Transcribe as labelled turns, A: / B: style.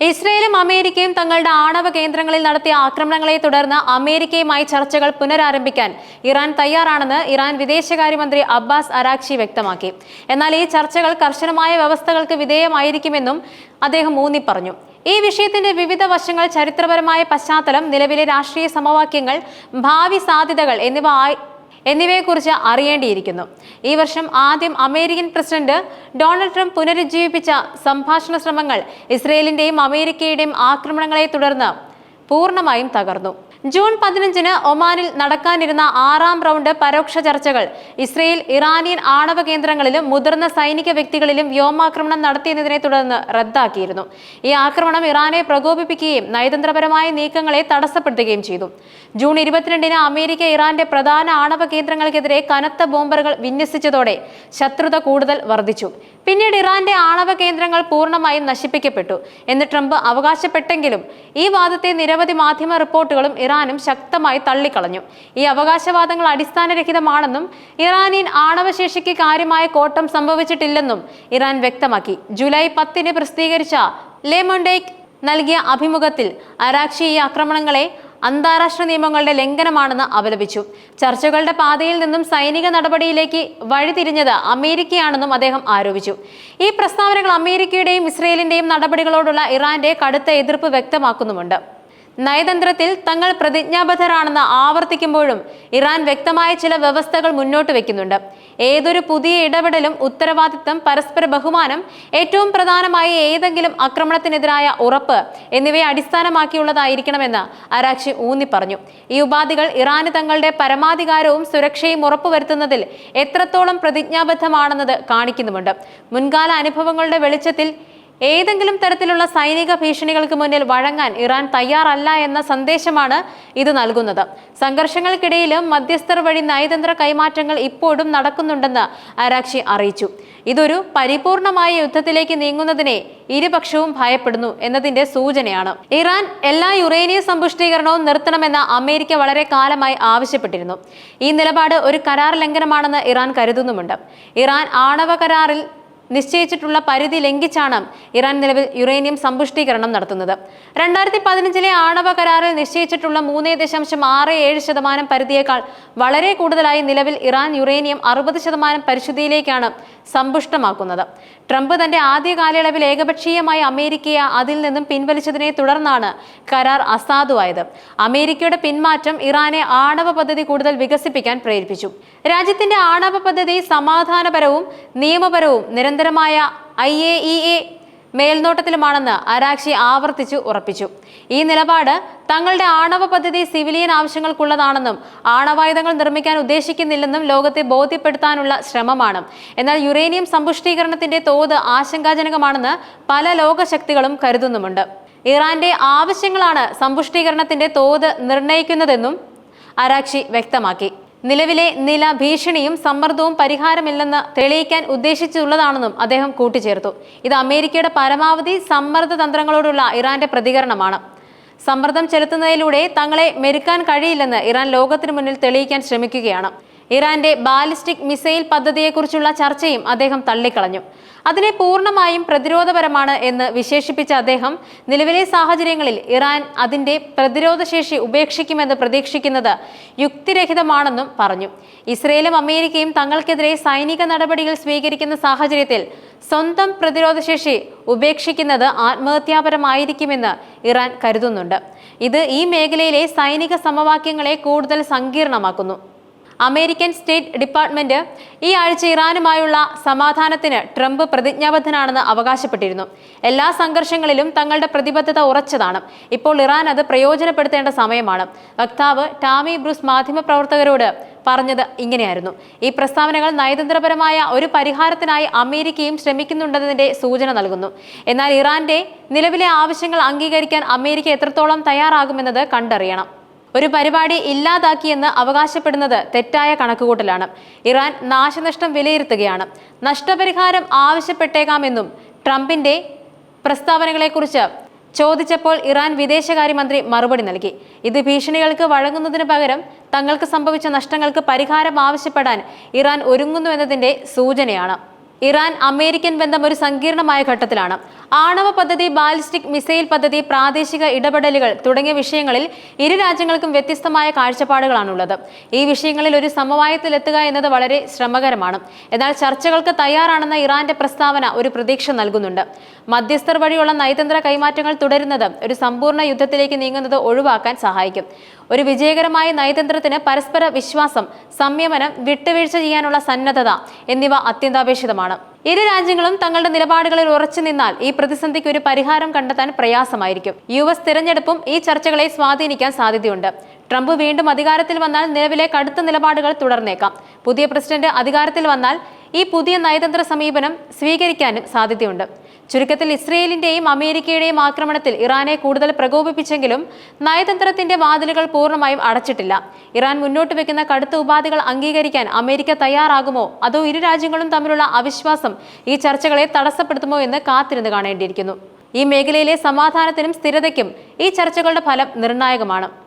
A: ഇസ്രയേലും അമേരിക്കയും തങ്ങളുടെ ആണവ കേന്ദ്രങ്ങളിൽ നടത്തിയ ആക്രമണങ്ങളെ തുടർന്ന് അമേരിക്കയുമായി ചർച്ചകൾ പുനരാരംഭിക്കാൻ ഇറാൻ തയ്യാറാണെന്ന് ഇറാൻ വിദേശകാര്യമന്ത്രി അബ്ബാസ് അരാക്ഷി വ്യക്തമാക്കി. എന്നാൽ ഈ ചർച്ചകൾ കർശനമായ വ്യവസ്ഥകൾക്ക് വിധേയമായിരിക്കുമെന്നും അദ്ദേഹം ഊന്നി പറഞ്ഞു ഈ വിഷയത്തിന്റെ വിവിധ വശങ്ങൾ ചരിത്രപരമായ പശ്ചാത്തലം നിലവിലെ രാഷ്ട്രീയ സമവാക്യങ്ങൾ ഭാവി സാധ്യതകൾ എന്നിവ എന്നിവയെക്കുറിച്ച് അറിയേണ്ടിയിരിക്കുന്നു. ഈ വർഷം ആദ്യം അമേരിക്കൻ പ്രസിഡന്റ് ഡൊണാൾഡ് ട്രംപ് പുനരുജ്ജീവിപ്പിച്ച സംഭാഷണ ശ്രമങ്ങൾ ഇസ്രയേലിന്റെയും അമേരിക്കയുടെയും ആക്രമണങ്ങളെ തുടർന്ന് പൂർണമായും തകർന്നു. ജൂൺ പതിനഞ്ചിന് ഒമാനിൽ നടക്കാനിരുന്ന ആറാം റൗണ്ട് പരോക്ഷ ചർച്ചകൾ. ഇസ്രയേൽ ഇറാനിയൻ ആണവ കേന്ദ്രങ്ങളിലും മുതിർന്ന സൈനിക വ്യക്തികളിലും വ്യോമാക്രമണം നടത്തിയതിനെ തുടർന്ന് റദ്ദാക്കിയിരുന്നു. ഈ ആക്രമണം ഇറാനെ പ്രകോപിപ്പിക്കുകയും നയതന്ത്രപരമായ നീക്കങ്ങളെ തടസ്സപ്പെടുത്തുകയും ചെയ്തു. ജൂൺ ഇരുപത്തിരണ്ടിന് അമേരിക്ക ഇറാന്റെ പ്രധാന ആണവ കേന്ദ്രങ്ങൾക്കെതിരെ കനത്ത ബോംബറുകൾ വിന്യസിച്ചതോടെ ശത്രുത കൂടുതൽ വർദ്ധിച്ചു. പിന്നീട് ഇറാന്റെ ആണവ കേന്ദ്രങ്ങൾ പൂർണമായും നശിപ്പിക്കപ്പെട്ടു. എന്ന് ട്രംപ് അവകാശപ്പെട്ടെങ്കിലും ഈ വാദത്തെ നിരവധി മാധ്യമ റിപ്പോർട്ടുകളും ഇറാനും ശക്തമായി തള്ളിക്കളഞ്ഞു. ഈ അവകാശവാദങ്ങൾ അടിസ്ഥാനരഹിതമാണെന്നും ഇറാനിയൻ ആണവശേഷിക്ക് കാര്യമായ കോട്ടം സംഭവിച്ചിട്ടില്ലെന്നും ഇറാൻ വ്യക്തമാക്കി. ജൂലൈ പത്തിന് പ്രസിദ്ധീകരിച്ച ലെമൊണ്ടേക്ക് നൽകിയ അഭിമുഖത്തിൽ അരാക്ഷി ഈ ആക്രമണങ്ങളെ അന്താരാഷ്ട്ര നിയമങ്ങളുടെ ലംഘനമാണെന്ന് അപലപിച്ചു. ചർച്ചകളുടെ പാതയിൽ നിന്നും സൈനിക നടപടിയിലേക്ക് വഴിതിരിഞ്ഞത് അമേരിക്കയാണെന്നും അദ്ദേഹം ആരോപിച്ചു. ഈ പ്രസ്താവനകൾ അമേരിക്കയുടെയും ഇസ്രയേലിന്റെയും നടപടികളോടുള്ള ഇറാന്റെ കടുത്ത എതിർപ്പ് വ്യക്തമാക്കുന്നുമുണ്ട്. നയതന്ത്രത്തിൽ തങ്ങൾ പ്രതിജ്ഞാബദ്ധരാണെന്ന് ആവർത്തിക്കുമ്പോഴും ഇറാൻ വ്യക്തമായ ചില വ്യവസ്ഥകൾ മുന്നോട്ട് വെക്കുന്നുണ്ട്. ഏതൊരു പുതിയ ഇടപെടലും ഉത്തരവാദിത്തം പരസ്പര ബഹുമാനം ഏറ്റവും പ്രധാനമായി ഏതെങ്കിലും ആക്രമണത്തിനെതിരായ ഉറപ്പ് എന്നിവയെ അടിസ്ഥാനമാക്കിയുള്ളതായിരിക്കണമെന്ന് അരാക്ഷി ഊന്നി പറഞ്ഞു ഈ ഉപാധികൾ ഇറാന് തങ്ങളുടെ പരമാധികാരവും സുരക്ഷയും ഉറപ്പുവരുത്തുന്നതിൽ എത്രത്തോളം പ്രതിജ്ഞാബദ്ധമാണെന്നത് കാണിക്കുന്നുമുണ്ട്. മുൻകാല അനുഭവങ്ങളുടെ വെളിച്ചത്തിൽ ഏതെങ്കിലും തരത്തിലുള്ള സൈനിക ഭീഷണികൾക്ക് മുന്നിൽ വഴങ്ങാൻ ഇറാൻ തയ്യാറല്ല എന്ന സന്ദേശമാണ് ഇത് നൽകുന്നത്. സംഘർഷങ്ങൾക്കിടയിലും മധ്യസ്ഥർ വഴി നയതന്ത്ര കൈമാറ്റങ്ങൾ ഇപ്പോഴും നടക്കുന്നുണ്ടെന്ന് അരാക്ഷി അറിയിച്ചു. ഇതൊരു പരിപൂർണമായ യുദ്ധത്തിലേക്ക് നീങ്ങുന്നതിനെ ഇരുപക്ഷവും ഭയപ്പെടുന്നു എന്നതിന്റെ സൂചനയാണ്. ഇറാൻ എല്ലാ യുറേനിയം സമ്പുഷ്ടീകരണവും നിർത്തണമെന്ന് അമേരിക്ക വളരെ കാലമായി ആവശ്യപ്പെട്ടിരുന്നു. ഈ നിലപാട് ഒരു കരാർ ലംഘനമാണെന്ന് ഇറാൻ കരുതുന്നുമുണ്ട്. ഇറാൻ ആണവ കരാറിൽ നിശ്ചയിച്ചിട്ടുള്ള പരിധി ലംഘിച്ചാണ് ഇറാൻ നിലവിൽ യുറേനിയം സമ്പുഷ്ടീകരണം നടത്തുന്നത്. രണ്ടായിരത്തി പതിനഞ്ചിലെ ആണവ കരാറിൽ നിശ്ചയിച്ചിട്ടുള്ള മൂന്ന് ദശാംശം ആറ് ഏഴ് ശതമാനം പരിധിയേക്കാൾ വളരെ കൂടുതലായി നിലവിൽ ഇറാൻ യുറേനിയം അറുപത് ശതമാനം പരിശുദ്ധിയിലേക്കാണ് സമ്പുഷ്ടമാക്കുന്നത്. ട്രംപ് തന്റെ ആദ്യ കാലയളവിൽ ഏകപക്ഷീയമായി അമേരിക്കയെ അതിൽ നിന്നും പിൻവലിച്ചതിനെ തുടർന്നാണ് കരാർ അസാധുവായത്. അമേരിക്കയുടെ പിന്മാറ്റം ഇറാനെ ആണവ പദ്ധതി കൂടുതൽ വികസിപ്പിക്കാൻ പ്രേരിപ്പിച്ചു. രാജ്യത്തിന്റെ ആണവ പദ്ധതി സമാധാനപരവും നിയമപരവും നിരന്തരമായ ഐ എ ഇ എ മേൽനോട്ടത്തിലുമാണെന്ന് അരാക്ഷി ആവർത്തിച്ചു ഉറപ്പിച്ചു. ഈ നിലപാട് തങ്ങളുടെ ആണവ പദ്ധതി സിവിലിയൻ ആവശ്യങ്ങൾക്കുള്ളതാണെന്നും ആണവായുധങ്ങൾ നിർമ്മിക്കാൻ ഉദ്ദേശിക്കുന്നില്ലെന്നും ലോകത്തെ ബോധ്യപ്പെടുത്താനുള്ള ശ്രമമാണ്. എന്നാൽ യുറേനിയം സമ്പുഷ്ടീകരണത്തിന്റെ തോത് ആശങ്കാജനകമാണെന്ന് പല ലോകശക്തികളും കരുതുന്നുമുണ്ട്. ഇറാന്റെ ആവശ്യങ്ങളാണ് സമ്പുഷ്ടീകരണത്തിന്റെ തോത് നിർണയിക്കുന്നതെന്നും അരാക്ഷി വ്യക്തമാക്കി. നിലവിലെ നില ഭീഷണിയും സമ്മർദ്ദവും പരിഹാരമില്ലെന്ന് തെളിയിക്കാൻ ഉദ്ദേശിച്ചുള്ളതാണെന്നും അദ്ദേഹം കൂട്ടിച്ചേർത്തു. ഇത് അമേരിക്കയുടെ പരമാവധി സമ്മർദ്ദ തന്ത്രങ്ങളോടുള്ള ഇറാന്റെ പ്രതികരണമാണ്. സമ്മർദ്ദം ചെലുത്തുന്നതിലൂടെ തങ്ങളെ മെരുക്കാൻ കഴിയില്ലെന്ന് ഇറാൻ ലോകത്തിനു മുന്നിൽ തെളിയിക്കാൻ ശ്രമിക്കുകയാണ്. ഇറാന്റെ ബാലിസ്റ്റിക് മിസൈൽ പദ്ധതിയെക്കുറിച്ചുള്ള ചർച്ചയും അദ്ദേഹം തള്ളിക്കളഞ്ഞു. അതിനെ പൂർണമായും പ്രതിരോധപരമാണ് എന്ന് വിശേഷിപ്പിച്ച അദ്ദേഹം നിലവിലെ സാഹചര്യങ്ങളിൽ ഇറാൻ അതിന്റെ പ്രതിരോധശേഷി ഉപേക്ഷിക്കുമെന്ന് പ്രതീക്ഷിക്കുന്നത് യുക്തിരഹിതമാണെന്നും പറഞ്ഞു. ഇസ്രയേലും അമേരിക്കയും തങ്ങൾക്കെതിരെ സൈനിക നടപടികൾ സ്വീകരിക്കുന്ന സാഹചര്യത്തിൽ സ്വന്തം പ്രതിരോധശേഷി ഉപേക്ഷിക്കുന്നത് ആത്മഹത്യാപരമായിരിക്കുമെന്ന് ഇറാൻ കരുതുന്നുണ്ട്. ഇത് ഈ മേഖലയിലെ സൈനിക സമവാക്യങ്ങളെ കൂടുതൽ സങ്കീർണമാക്കുന്നു. അമേരിക്കൻ സ്റ്റേറ്റ് ഡിപ്പാർട്ട്മെന്റ് ഈ ആഴ്ച ഇറാനുമായുള്ള സമാധാനത്തിന് ട്രംപ് പ്രതിജ്ഞാബദ്ധനാണെന്ന് അവകാശപ്പെട്ടിരുന്നു. എല്ലാ സംഘർഷങ്ങളിലും തങ്ങളുടെ പ്രതിബദ്ധത ഉറച്ചതാണ്. ഇപ്പോൾ ഇറാൻ അത് പ്രയോജനപ്പെടുത്തേണ്ട സമയമാണ്. വക്താവ് ടാമി ബ്രൂസ് മാധ്യമപ്രവർത്തകരോട് പറഞ്ഞത് ഇങ്ങനെയായിരുന്നു. ഈ പ്രസ്താവനകൾ നയതന്ത്രപരമായ ഒരു പരിഹാരത്തിനായി അമേരിക്കയും ശ്രമിക്കുന്നുണ്ടെന്നതിന്റെ സൂചന നൽകുന്നു. എന്നാൽ ഇറാന്റെ നിലവിലെ ആവശ്യങ്ങൾ അംഗീകരിക്കാൻ അമേരിക്ക എത്രത്തോളം തയ്യാറാകുമെന്നത് കണ്ടറിയണം. ഒരു പരിപാടി ഇല്ലാതാക്കിയെന്ന് അവകാശപ്പെടുന്നത് തെറ്റായ കണക്കുകൂട്ടലാണ്. ഇറാൻ നാശനഷ്ടം വിലയിരുത്തുകയാണ്. നഷ്ടപരിഹാരം ആവശ്യപ്പെട്ടേക്കാമെന്നും ട്രംപിന്റെ പ്രസ്താവനകളെക്കുറിച്ച് ചോദിച്ചപ്പോൾ ഇറാൻ വിദേശകാര്യമന്ത്രി മറുപടി നൽകി. ഇത് ഭീഷണികൾക്ക് വഴങ്ങുന്നതിന് പകരം തങ്ങൾക്ക് സംഭവിച്ച നഷ്ടങ്ങൾക്ക് പരിഹാരം ആവശ്യപ്പെടാൻ ഇറാൻ ഒരുങ്ങുന്നുവെന്നതിന്റെ സൂചനയാണ്. ഇറാൻ അമേരിക്കൻ ബന്ധം ഒരു സങ്കീർണമായ ഘട്ടത്തിലാണ്. ആണവ പദ്ധതി ബാലിസ്റ്റിക് മിസൈൽ പദ്ധതി പ്രാദേശിക ഇടപെടലുകൾ തുടങ്ങിയ വിഷയങ്ങളിൽ ഇരു രാജ്യങ്ങൾക്കും വ്യത്യസ്തമായ കാഴ്ചപ്പാടുകളാണുള്ളത്. ഈ വിഷയങ്ങളിൽ ഒരു സമവായത്തിലെത്തുക എന്നത് വളരെ ശ്രമകരമാണ്. എന്നാൽ ചർച്ചകൾക്ക് തയ്യാറാണെന്ന ഇറാന്റെ പ്രസ്താവന ഒരു പ്രതീക്ഷ നൽകുന്നുണ്ട്. മധ്യസ്ഥർ വഴിയുള്ള നയതന്ത്ര കൈമാറ്റങ്ങൾ തുടരുന്നത് ഒരു സമ്പൂർണ യുദ്ധത്തിലേക്ക് നീങ്ങുന്നത് ഒഴിവാക്കാൻ സഹായിക്കും. ഒരു വിജയകരമായ നയതന്ത്രത്തിന് പരസ്പര വിശ്വാസം സംയമനം വിട്ടുവീഴ്ച ചെയ്യാനുള്ള സന്നദ്ധത എന്നിവ അത്യന്താപേക്ഷിതമാണ്. ഇരു രാജ്യങ്ങളും തങ്ങളുടെ നിലപാടുകളിൽ ഉറച്ചു നിന്നാൽ ഈ പ്രതിസന്ധിക്ക് ഒരു പരിഹാരം കണ്ടെത്താൻ പ്രയാസമായിരിക്കും. യു എസ് തിരഞ്ഞെടുപ്പും ഈ ചർച്ചകളെ സ്വാധീനിക്കാൻ സാധ്യതയുണ്ട്. ട്രംപ് വീണ്ടും അധികാരത്തിൽ വന്നാൽ നിലവിലെ കടുത്ത നിലപാടുകൾ തുടർന്നേക്കാം. പുതിയ പ്രസിഡന്റ് അധികാരത്തിൽ വന്നാൽ ഈ പുതിയ നയതന്ത്ര സമീപനം സ്വീകരിക്കാനും സാധ്യതയുണ്ട്. ചുരുക്കത്തിൽ ഇസ്രയേലിന്റെയും അമേരിക്കയുടെയും ആക്രമണത്തിൽ ഇറാനെ കൂടുതൽ പ്രകോപിപ്പിച്ചെങ്കിലും നയതന്ത്രത്തിന്റെ വാതിലുകൾ പൂർണമായും അടച്ചിട്ടില്ല. ഇറാൻ മുന്നോട്ട് വെക്കുന്ന കടുത്ത ഉപാധികൾ അംഗീകരിക്കാൻ അമേരിക്ക തയ്യാറാകുമോ? അതോ ഇരു രാജ്യങ്ങളും തമ്മിലുള്ള അവിശ്വാസം ഈ ചർച്ചകളെ തടസ്സപ്പെടുത്തുമോ എന്ന് കാത്തിരുന്ന് കാണേണ്ടിയിരിക്കുന്നു. ഈ മേഖലയിലെ സമാധാനത്തിനും സ്ഥിരതയ്ക്കും ഈ ചർച്ചകളുടെ ഫലം നിർണായകമാണ്.